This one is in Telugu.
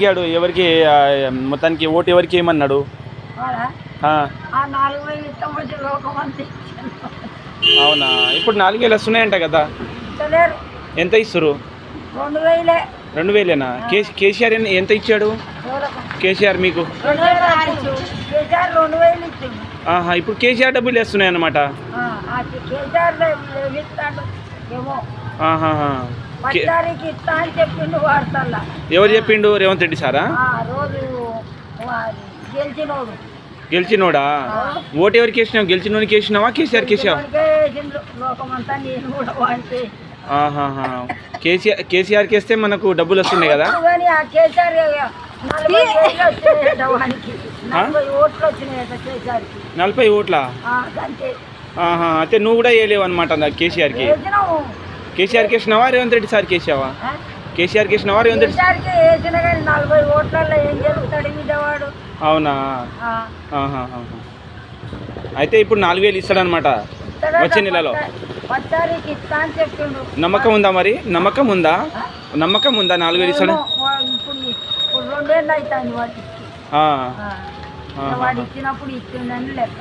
అడిగాడు ఎవరికి మొత్తానికి ఓటు ఎవరికి ఏమన్నాడు. అవునా? ఇప్పుడు నాలుగు వేలు వస్తున్నాయంట కదా. ఎంత ఇస్తారు రెండు వేలే. రెండు వేలేనా? కేసీ కేసీఆర్ ఎంత ఇచ్చాడు? కేసీఆర్ మీకు? ఆహా ఇప్పుడు కేసీఆర్ డబ్బులు వేస్తున్నాయి అన్నమాట ఆ, ఇస్తా అని చెప్పిండు ఎవరు చెప్పిండు? రేవంత్ రెడ్డి సారా? ఆ రోజు వాడి గెలిచినోడు. గెలిచినోడా? ఓటు ఎవరికి వేసినావు? గెలిచినోనికి వేసినావా? కేసీఆర్ కేసీఆర్ గెలిచినోడికే వేసిండు లోకమంతా నేను కూడా వాడితే. ఆహాహా. కేసీఆర్ కేసీఆర్కి వేస్తే మనకు డబ్బులు వస్తున్నాయి కదా? కానీ ఆ కేసీఆర్ నలభై వేలు వచ్చినాయట వానికి. నలభై ఓట్లు వచ్చినాయట కేసీఆర్కి. నలభై ఓట్ల? ఆ, అంతే ఆహా. అయితే నువ్వు కూడా వేయలేవు అనమాట కేసీఆర్కి? వేసినాము. కేసీఆర్కి వేసినావా రేవంత్ రెడ్డి సార్కి వేసావా ఆ? కేసీఆర్కి వేసినావా రేవంత్ రెడ్డి కేసీఆర్కి వేసిన కానీ నలభై ఓట్లలో ఏం జరుగుతాడు విజయవాడు? అవునా. అయితే ఇప్పుడు నాలుగు వేలు ఇస్తాడనమాట వచ్చే నెలలో. నమ్మకం ఉందా మరి? నమ్మకం ఉందా? నమ్మకం ఉందా నాలుగు వేలు ఇస్తాడు ఇచ్చినప్పుడు ఇచ్చిందని లెక్క.